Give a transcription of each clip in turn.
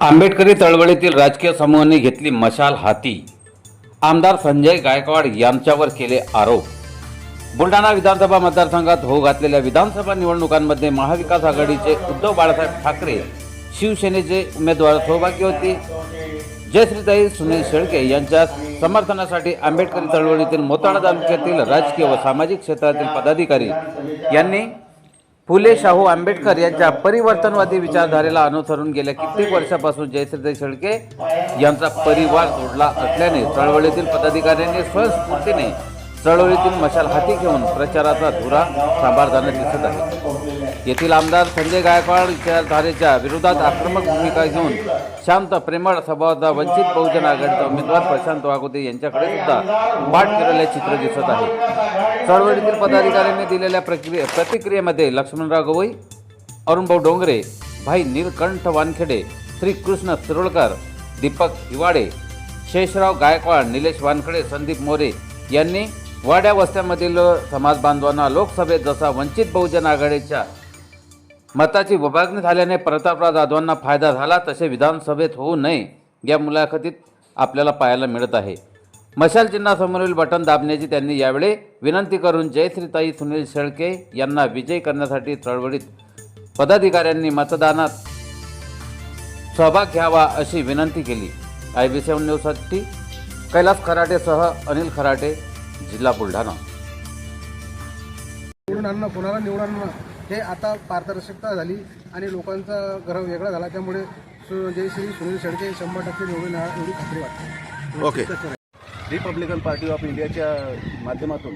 आंबेडकरी चळवळीतील राजकीय समूहांनी घेतली मशाल हाती. आमदार संजय गायकवाड यांच्यावर केले आरोप. बुलढाणा विधानसभा मतदारसंघात होऊ घातलेल्या विधानसभा निवडणुकांमध्ये महाविकास आघाडीचे उद्धव बाळासाहेब ठाकरे शिवसेनेचे उमेदवार सहभागी होते. जयश्रीताई सुनील शेळके यांच्या समर्थनासाठी आंबेडकरी चळवळीतील मोताळा तालुक्यातील राजकीय व सामाजिक क्षेत्रातील पदाधिकारी यांनी फुले शाहू आंबेडकर यांच्या परिवर्तनवादी विचारधारेला अनुसरून गेल्या कित्येक वर्षापासून जयश्रीताई शेळके यांचा परिवार जोडला असल्याने चळवळीतील पदाधिकाऱ्यांनी स्वयंस्फूर्तीने चळवळीतून मशाल हाती घेऊन प्रचाराचा धुरा सांभाळताना दिसत आहे. येथील आमदार संजय गायकवाड विचारधारेच्या विरोधात आक्रमक भूमिका घेऊन शांत प्रेमळ स्वभावाचा वंचित बहुजन आघाडीचा उमेदवार प्रशांत वाघोदे यांच्याकडे सुद्धा पाठ केलेले चित्र दिसत आहे. चळवळीतील पदाधिकाऱ्यांनी दिलेल्या प्रक्रिये प्रतिक्रियेमध्ये लक्ष्मणराव गवई अरुणभाऊ डोंगरे भाई नीलकंठ वानखेडे श्रीकृष्ण तिरोळकर दीपक हिवाडे शेषराव गायकवाड निलेश वानखडे संदीप मोरे यांनी वाड्या वस्त्यांमधील समाज बांधवांना लोकसभेत जसा वंचित बहुजन आघाडीच्या मताची विभागणी झाल्याने प्रतापराव जाधवांना फायदा झाला तसे विधानसभेत होऊ नये या मुलाखतीत आपल्याला पाहायला मिळत आहे. मशाल चिन्हासमोरील बटन दाबण्याची त्यांनी यावेळी विनंती करून जयश्रीताई सुनील शेळके यांना विजयी करण्यासाठी चळवळीत पदाधिकाऱ्यांनी मतदानात सहभाग घ्यावा अशी विनंती केली. आय बी सेवन न्यूजसाठी कैलास खराटेसह अनिल खराटे जिल्हा बुलढाणा. कोणाला हे आता पारदर्शकता झाली आणि लोकांचा ग्रह वेगळा झाला. त्यामुळे सु- जयश्री सुनील शेळके शंभर टक्के निवडून येणार एवढी खात्री वाटते. ओके. रिपब्लिकन पार्टी ऑफ इंडियाच्या माध्यमातून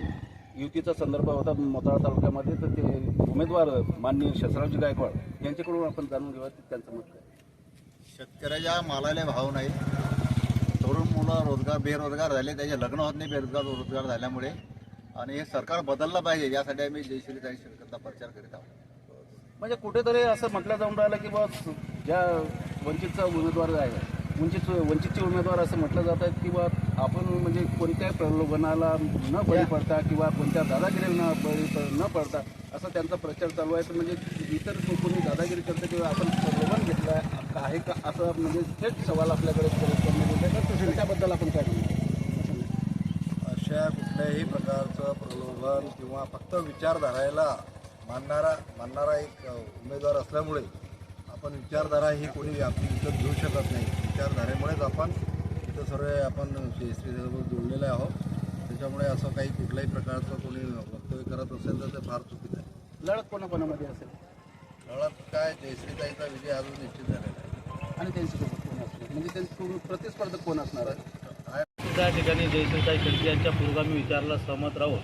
युतीचा संदर्भ होता मोताळा तालुक्यामध्ये. तर ते उमेदवार माननीय शसरावजी गायकवाड यांच्याकडून आपण जाणून घेऊया ते त्यांचं मत काय? शेतकऱ्याच्या मालाला भाव नाही. तरुण मुलं रोजगार बेरोजगार झाले. त्याचे लग्न होत नाही बेरोजगार रोजगार झाल्यामुळे. आणि हे सरकार बदललं पाहिजे यासाठी आम्ही जयश्रीताई शेळकरचा प्रचार करीत आहोत. म्हणजे कुठेतरी असं म्हटलं जाऊन राहिलं की बा ज्या वंचितचा उमेदवार आहे वंचित वंचितचे उमेदवार असं म्हटलं जात आहे की बा आपण म्हणजे कोणत्याही प्रलोभनाला न बळी पडता किंवा कोणत्या दादागिरीला न बळी न पडता असा त्यांचा प्रचार चालू आहे. तर म्हणजे इतर कोणी दादागिरी करतं किंवा आपण प्रलोभन घेतलं आहे आहे का असं म्हणजे थेट सवाल आपल्याकडे करण्यात त्याबद्दल आपण काय अशा कुठल्याही प्रकारचं प्रलोभन किंवा फक्त विचारधाराला मानणारा मानणारा एक उमेदवार असल्यामुळे आपण विचारधारा ही कोणी आपली विकत घेऊ शकत नाही. विचारधारेमुळेच आपण इथं सर्व आपण श्रीसोबत जोडलेले आहोत. त्याच्यामुळे असं काही कुठल्याही प्रकारचं कोणी वक्तव्य करत असेल तर ते फार चुकीचं आहे. लढत कोणाकोणामध्ये असेल? मुळात काय? जयश्रीताईचा विजय अजून निश्चित झालेला आहे. आणि त्यांच्यासोबत कोण असणार? म्हणजे त्यांचं प्रतिस्पर्धक कोण असणार आहे? त्या ठिकाणी जयश्रीताई शेळके यांच्या पुरोगामी विचाराला सहमत राहून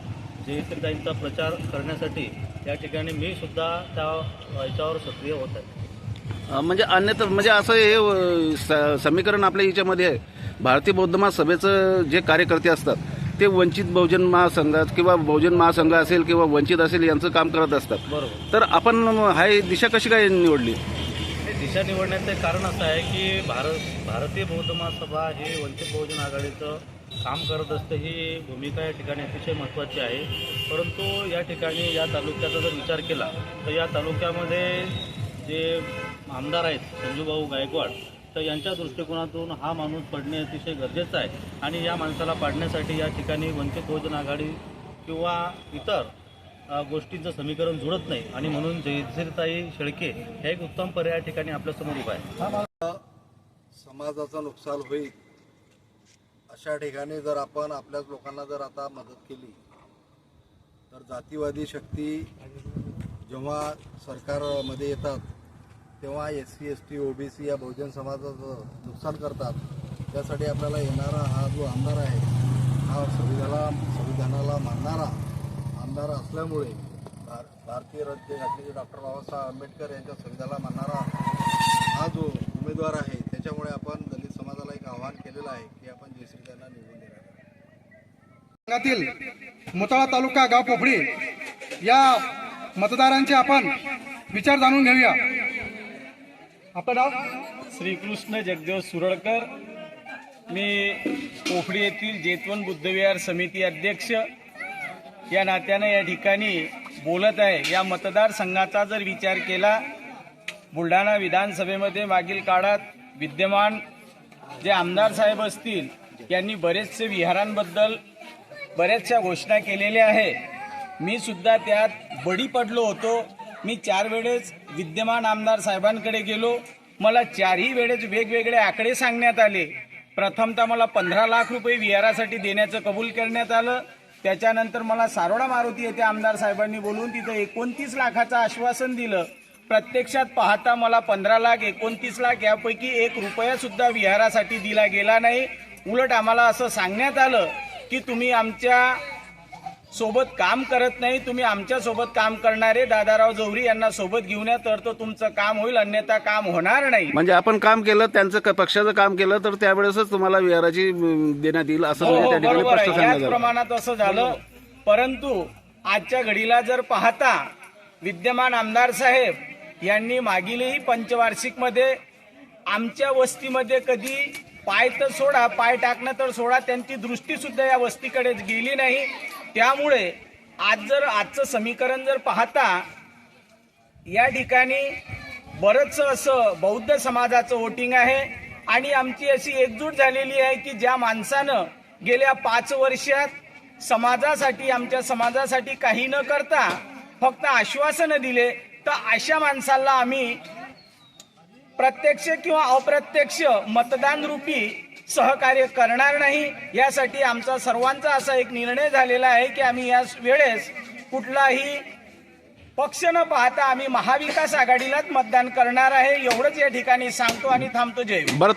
जयश्रीताईंचा प्रचार करण्यासाठी या ठिकाणी मी सुद्धा त्या याच्यावर सक्रिय होत आहे. म्हणजे अन्यथा म्हणजे असं हे स- समीकरण आपल्या याच्यामध्ये आहे. भारतीय बौद्ध महासभेचं जे कार्यकर्ते असतात ते वंचित बहुजन महासंघात किंवा बहुजन महासंघ असेल किंवा वंचित असेल यांचं काम करत असतात. बरोबर. तर आपण हा ही दिशा कशी काय निवडली? हे दिशा निवडण्याचं कारण असं आहे की भारत भारतीय बौद्ध महासभा हे वंचित बहुजन आघाडीचं काम करत असते ही भूमिका या ठिकाणी अतिशय महत्त्वाची आहे. परंतु या ठिकाणी या तालुक्याचा जर विचार केला तर या तालुक्यामध्ये जे आमदार आहेत संजूभाऊ गायकवाड तर यांच्या दृष्टिकोनातून हा माणूस पडणे अतिशय गरजेचं आहे. आणि या माणसाला पाडण्यासाठी या ठिकाणी वंचित बहुजन आघाडी किंवा इतर गोष्टींचं समीकरण जुळत नाही. आणि म्हणून जयसिरताई शेळके हे एक उत्तम पर्याय या ठिकाणी आपल्यासमोर उभा आहे. समाजाचं नुकसान होईल. अशा ठिकाणी जर आपण आपल्याच लोकांना जर आता मदत केली तर जातीवादी शक्ती जेव्हा सरकारमध्ये येतात तेव्हा S C S T O B C या बहुजन समाजाचं नुकसान करतात. त्यासाठी आपल्याला येणारा हा जो आमदार आहे हा संविधाला संविधानाला मानणारा आमदार असल्यामुळे भार भारतीय राज्यघटनेचे डॉक्टर बाबासाहेब आंबेडकर यांच्या संविधानाला मानणारा हा जो उमेदवार आहे त्याच्यामुळे आपण दलित समाजाला एक आव्हान केलेलं आहे की आपण जयश्री त्यांना निवडून देणार संघातील मोताळा तालुका गाव पोफळी या मतदारांचे आपण विचार जाणून घेऊया. आपलं नाव? श्रीकृष्ण जगदेव सुरळकर. मी पोफडी येथील जेतवन बुद्धविहार समिती अध्यक्ष. या नात्यानं या ठिकाणी बोलत आहे. या मतदारसंघाचा जर विचार केला बुलढाणा विधानसभेमध्ये मागील काळात विद्यमान जे आमदार साहेब असतील यांनी बरेचसे विहारांबद्दल बऱ्याचशा घोषणा केलेल्या आहे मी सुद्धा त्यात बडी पडलो होतो. मी चार वेळेस विद्यमान आमदार साहेबांकडे गेलो. मला चारही वेळेस वेगवेगळे आकडे सांगण्यात आले. प्रथमतः मला पंधरा लाख रुपये विहारासाठी देण्याचं कबूल करण्यात आलं. त्याच्यानंतर मला सारोडा मारुती येथे आमदार साहेबांनी बोलून तिथं एकोणतीस लाखाचं आश्वासन दिलं. प्रत्यक्षात पाहता मला पंधरा लाख एकोणतीस लाख यापैकी एक रुपया सुद्धा विहारासाठी दिला गेला नाही. उलट आम्हाला असं सांगण्यात आलं की तुम्ही आमच्यासोबत काम करत नाही तुम्ही आमच्यासोबत काम करणारे दादाराव जवरी यांना सोबत घेऊन या तर तो तुमचं काम होईल अन्यथा काम होणार नाही. म्हणजे आपण काम केलं त्यांचं क- पक्षाचं काम केलं तर त्यावेळेसच तुम्हाला विहाराची अं, देण्यात येईल असं हो म्हणजे हो त्या ठिकाणी बरोबर स्पष्ट आहे याच प्रमाणात असं झालं. परंतु आजच्या घडीला जर पाहता विद्यमान आमदार साहेब यांनी मागीलही पंचवार्षिकमध्ये आमच्या वस्तीमध्ये कधी पाय तर सोडा पाय टाकणं तर सोडा त्यांची दृष्टीसुद्धा या वस्तीकडे गेली नाही. त्यामुळे आज जर आजचं समीकरण जर पाहता या ठिकाणी बरंचसं असं बौद्ध समाजाचं वोटिंग आहे आणि आमची अशी एकजूट झालेली आहे की ज्या माणसानं गेल्या पाच वर्षात समाजासाठी आमच्या समाजासाठी काही न करता फक्त आश्वासनं दिले तर अशा माणसाला आम्ही प्रत्यक्ष किंवा अप्रत्यक्ष मतदान रूपी सहकार्य करणार नाही यासाठी आमचा सर्वांचा असा एक निर्णय झालेला आहे की आम्ही या वेळेस कुठलाही पक्ष न पाहता आम्ही महाविकास आघाडीलाच मतदान करणार आहे. एवढंच या ठिकाणी सांगतो आणि थांबतो. जय बरं